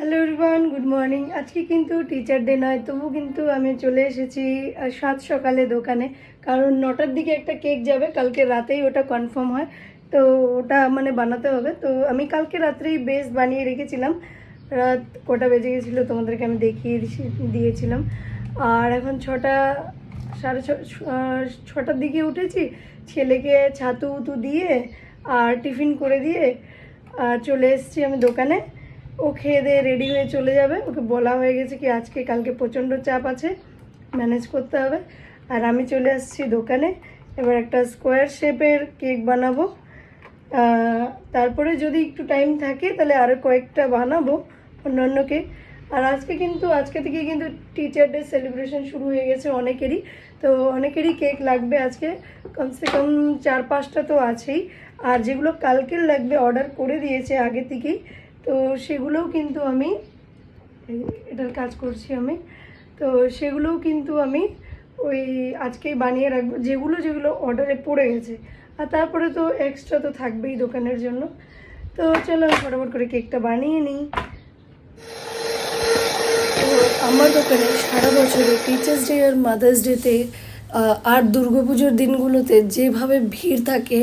Hello everyone good morning আজকে কিন্তু teacher day নয়, তবু কিন্তু আমি চলে এসেছি সাত সকালে দোকানে। কারণ নটার দিকে একটা কেক যাবে, কালকে রাতেই ওটা কনফার্ম হয়। তো ওটা মানে বানাতে হবে। তো আমি কালকে রাত্রেই বেস বানিয়ে রেখেছিলাম। রাত কটা বেজে গেছিল তোমাদেরকে আমি দেখিয়ে দিয়েছিলাম। আর এখন ছটা, সাড়ে ছ ছটার দিকে উঠেছি। ছেলেকে ছাতু উতু দিয়ে আর টিফিন করে দিয়ে চলে এসেছি আমি দোকানে। ও খেয়ে দিয়ে রেডি হয়ে চলে যাবে। ওকে বলা হয়ে গেছে কি আজকে কালকে প্রচণ্ড চাপ আছে ম্যানেজ করতে হবে। আর আমি চলে আসছি দোকানে, এবার একটা স্কোয়ার শেপের কেক বানাবো। তারপরে যদি একটু টাইম থাকে তাহলে আরও কয়েকটা বানাবো অন্যান্য কেক আর আজকে কিন্তু, আজকে থেকে কিন্তু টিচার ডে সেলিব্রেশন শুরু হয়ে গেছে অনেকেরই। তো অনেকেরই কেক লাগবে আজকে, কমসে কম চার পাঁচটা তো আছেই। আর যেগুলো কালকের লাগবে অর্ডার করে দিয়েছে আগে থেকেই তো সেগুলোও কিন্তু আমি এটার কাজ করছি আমি, তো সেগুলোও কিন্তু আমি ওই আজকেই বানিয়ে রাখব, যেগুলো যেগুলো অর্ডারে পড়ে গেছে। আর তারপরে তো এক্সট্রা তো থাকবেই দোকানের জন্য। তো চলো আমি ফটাফট করে কেকটা বানিয়ে নিই। আমার দোকানে সারা বছরে টিচার্স ডে আর মাদার্স ডেতে আর দুর্গাপুজোর দিনগুলোতে যেভাবে ভিড় থাকে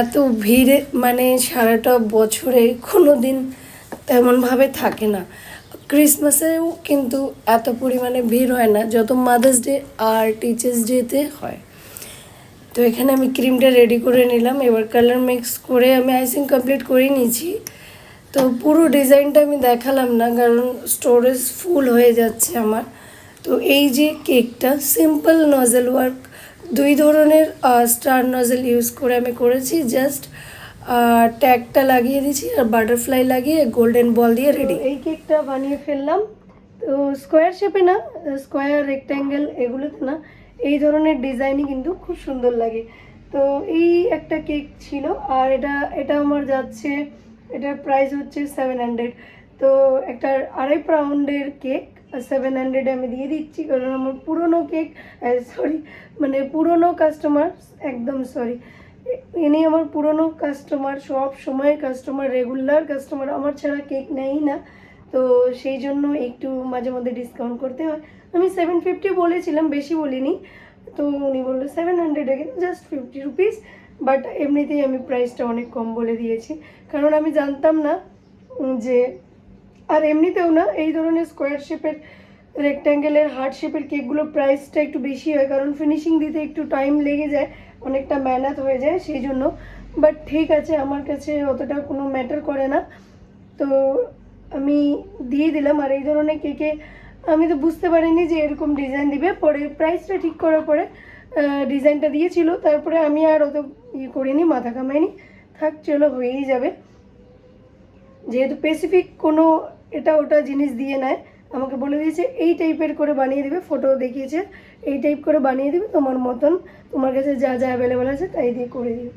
এত ভিড়ে মানে সারাটা বছরে কোনো দিন তেমনভাবে থাকে না। ক্রিসমাসেও কিন্তু এত পরিমাণে ভিড় হয় না, যত মাদার্স ডে আর টিচার্স ডেতে হয়। তো এখানে আমি ক্রিমটা রেডি করে নিলাম, এবার কালার মিক্স করে আমি আইসিং কমপ্লিট করে নিয়েছি। তো পুরো ডিজাইনটা আমি দেখালাম না, কারণ স্টোরেজ ফুল হয়ে যাচ্ছে আমার। তো এই যে কেকটা সিম্পল নজেল ওয়ার্ক দুই ধরনের স্টার নজেল ইউজ করে আমি করেছি জাস্ট ট্যাগটা লাগিয়ে দিয়েছি আর বাটারফ্লাই লাগিয়ে গোল্ডেন বল দিয়ে রেডি এই কেকটা বানিয়ে ফেললাম। তো স্কোয়ার শেপে না স্কোয়ার রেক্ট্যাঙ্গেল এগুলোতে না, এই ধরনের ডিজাইনই কিন্তু খুব সুন্দর লাগে। তো এই একটা কেক ছিল আর এটা এটা আমার যাচ্ছে, এটার প্রাইস হচ্ছে সেভেন হান্ড্রেড তো একটা আড়াই পাউন্ডের কেক সেভেন হান্ড্রেডে আমি দিয়ে দিচ্ছি, কারণ আমার পুরনো কেক সরি মানে পুরনো কাস্টমার একদম সরি ইনি আমার পুরনো কাস্টমার সব সময়ের কাস্টমার রেগুলার কাস্টমার আমার ছাড়া কেক নেয়ই না। তো সেই জন্য একটু মাঝে মধ্যে ডিসকাউন্ট করতে হয়। আমি সেভেন ফিফটি বলেছিলাম, বেশি বলিনি। তো উনি বলল সেভেন হান্ড্রেডে কিন্তু জাস্ট ফিফটি রুপিস বাট এমনিতেই আমি প্রাইসটা অনেক কম বলে দিয়েছি। কারণ আমি জানতাম না যে আর এমনিতেও না, এই ধরনের স্কোয়ার শেপের রেক্ট্যাঙ্গেলের হার্ট শেপের কেকগুলো প্রাইসটা একটু বেশি হয়, কারণ ফিনিশিং দিতে একটু টাইম লেগে যায়, অনেকটা মেহনত হয়ে যায় সেই জন্য বাট ঠিক আছে, আমার কাছে অতটা কোনো ম্যাটার করে না। তো আমি দিয়ে দিলাম, আর এই ধরনের কেকে আমি তো বুঝতে পারিনি যে এরকম ডিজাইন দিবে। পরে প্রাইসটা ঠিক করার পরে ডিজাইনটা দিয়েছিল, তারপরে আমি আর অত ইয়ে করিনি, মাথা কামাইনি থাক, চলো হয়েই যাবে। যেহেতু স্পেসিফিক কোনো এটা ওটা জিনিস দিয়ে নেয়। আমাকে বলে দিয়েছে, এই টাইপের করে বানিয়ে দিবে। ফটো দেখিয়েছে, এই টাইপ করে বানিয়ে দিবে, তোমার মতন তোমার কাছে যা যা অ্যাভেলেবেল আছে তাই দিয়ে করে দিবে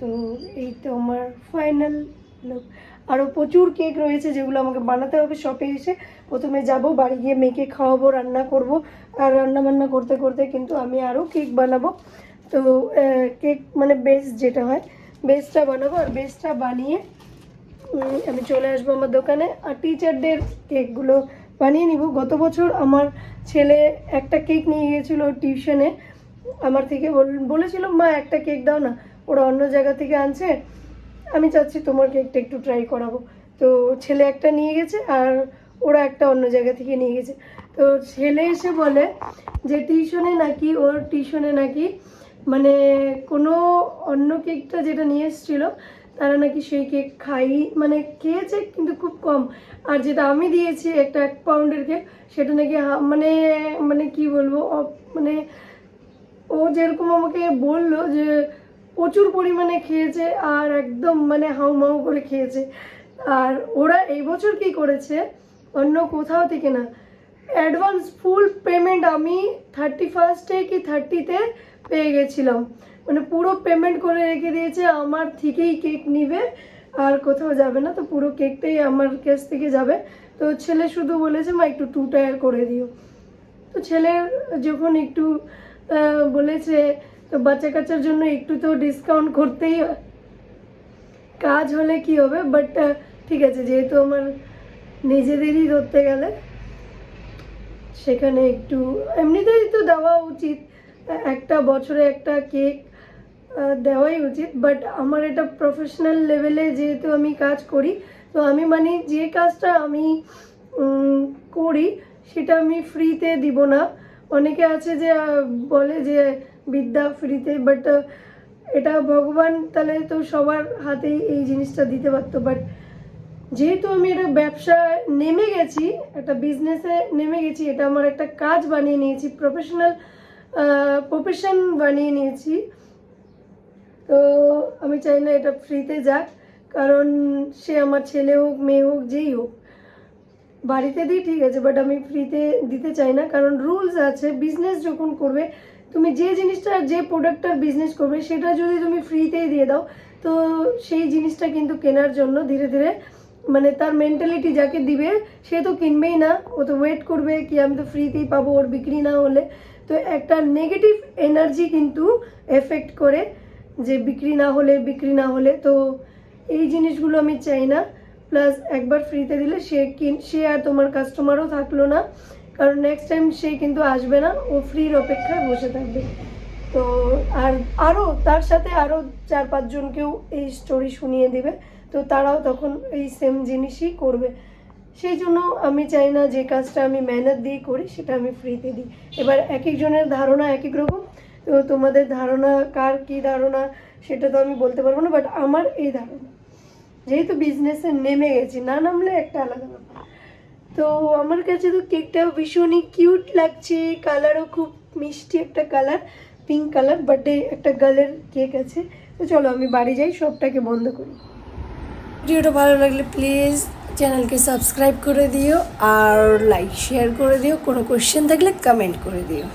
তো এই তো আমার ফাইনাল লুক আরও প্রচুর কেক রয়েছে যেগুলো আমাকে বানাতে হবে শপে এসে। প্রথমে যাব, বাড়ি গিয়ে মেয়েকে খাওয়াবো, রান্না করব। আর রান্না বান্না করতে করতে কিন্তু আমি আরও কেক বানাবো। তো কেক মানে বেস যেটা হয় বেসটা বানাবো। আর বেসটা বানিয়ে আমি চলে আসব আমার দোকানে। আর টিচার ডের কেকগুলো বানিয়ে নিব। গত বছর আমার ছেলে একটা কেক নিয়ে গিয়েছিল টিউশনে আমার থেকে বল- বলেছিল, মা, একটা কেক দাও না, ওরা অন্য জায়গা থেকে আনছে। আমি চাচ্ছি তোমার কেকটা একটু ট্রাই করাবো। তো ছেলে একটা নিয়ে গেছে আর ওরা একটা অন্য জায়গা থেকে নিয়ে গেছে। তো ছেলে এসে বলে যে টিউশনে নাকি ওর টিউশনে নাকি মানে কোনো অন্য কেকটা যেটা নিয়ে এসেছিল তারা নাকি সেই কেক খাই মানে খেয়েছে কিন্তু খুব কম। আর যেটা আমি দিয়েছি একটা এক পাউন্ডের কেক, সেটা নাকি মানে মানে কি বলব মানে ও যেরকম আমাকে বলল যে প্রচুর পরিমাণে খেয়েছে আর একদম মানে হাউ মাউ করে খেয়েছে। আর ওরা এই বছর কি করেছে, অন্য কোথাও থেকে না অ্যাডভান্স ফুল পেমেন্ট আমি থার্টি ফার্স্টে কি থার্টিতে পেয়ে গেছিলাম। মানে পুরো পেমেন্ট করে রেখে দিয়েছে, আমার থেকেই কেক নিবে, আর কোথাও যাবে না, তো পুরো কেকটাই আমার কাছ থেকে যাবে। তো ছেলে শুধু বলেছে, মা, একটু টু টায়ার করে দিও। তো ছেলের যখন একটু বলেছে, তো বাচ্চা কাচ্চার জন্য একটু তো ডিসকাউন্ট করতেই হয়। কাজ হলে কি হবে? বাট ঠিক আছে, যেহেতু আমার নিজেদেরই ধরতে গেলে, সেখানে একটু, এমনিতেই তো দেওয়া উচিত। একটা বছরে একটা কেক দেওয়াই উচিত বাট আমার এটা প্রফেশনাল লেভেলে যেহেতু আমি কাজ করি, তো আমি মানে যে কাজটা আমি করি, সেটা আমি ফ্রিতে দিব না। অনেকে আছে যে বলে যে বিদ্যা ফ্রিতে বাট এটা ভগবান তাহলে তো সবার হাতেই এই জিনিসটা দিতে পারতো। বাট যেহেতু আমি এটা ব্যবসায় নেমে গেছি, একটা বিজনেসে নেমে গেছি, এটা আমার একটা কাজ বানিয়ে নিয়েছি প্রফেশনাল প্রফেশন বানিয়ে নিয়েছি তো আমি চাই না এটা ফ্রিতে যাক, কারণ সে আমার ছেলে হোক, মেয়ে হোক, যেই হোক। বাড়িতে দিই ঠিক আছে বাট আমি ফ্রিতে দিতে চাই না, কারণ রুলস আছে বিজনেস যখন করবে, তুমি যে জিনিসটা, যে প্রোডাক্টটার বিজনেস করবে, সেটা যদি তুমি ফ্রিতেই দিয়ে দাও, তো সেই জিনিসটা কিন্তু কেনার জন্য ধীরে ধীরে মানে তার মেন্টালিটি যাকে দিবে, সে তো কিনবেই না, ও তো ওয়েট করবে কি আমি তো ফ্রিতেই পাবো, ওর বিক্রি না হলে। তো একটা নেগেটিভ এনার্জি কিন্তু এফেক্ট করে যে বিক্রি না হলে, বিক্রি না হলে, তো এই জিনিসগুলো আমি চাই না। প্লাস একবার ফ্রিতে দিলে সে কিন, সে আর তোমার কাস্টমারও থাকল না। কারণ নেক্সট টাইম সে কিন্তু আসবে না, ও ফ্রির অপেক্ষায় বসে থাকবে। তো আর আরও তার সাথে আরও চার পাঁচজনকেও এই স্টোরি শুনিয়ে দিবে। তো তারাও তখন এই সেম জিনিসই করবে। সেই জন্য আমি চাই না যে কাজটা আমি মেহনত দিয়ে করি, সেটা আমি ফ্রিতে দিই। এবার এক একজনের ধারণা এক এক রকম। তো তোমাদের ধারণা, কার কী ধারণা সেটা তো আমি বলতে পারব না বাট আমার এই ধারণা। যেহেতু বিজনেসে নেমে গেছি, না নামলে একটা আলাদা ব্যাপার। তো আমার কাছে তো কেকটা ভীষণই কিউট লাগছে কালারও খুব মিষ্টি একটা কালার পিঙ্ক কালার বার্থডে একটা গার্লের কেক আছে। তো চলো আমি বাড়ি যাই, সবটাকে বন্ধ করি। ভিডিওটা ভালো লাগলে প্লিজ চ্যানেলকে সাবস্ক্রাইব করে দিও, আর লাইক শেয়ার করে দিও, কোনো কোয়েশ্চেন থাকলে কমেন্ট করে দিও।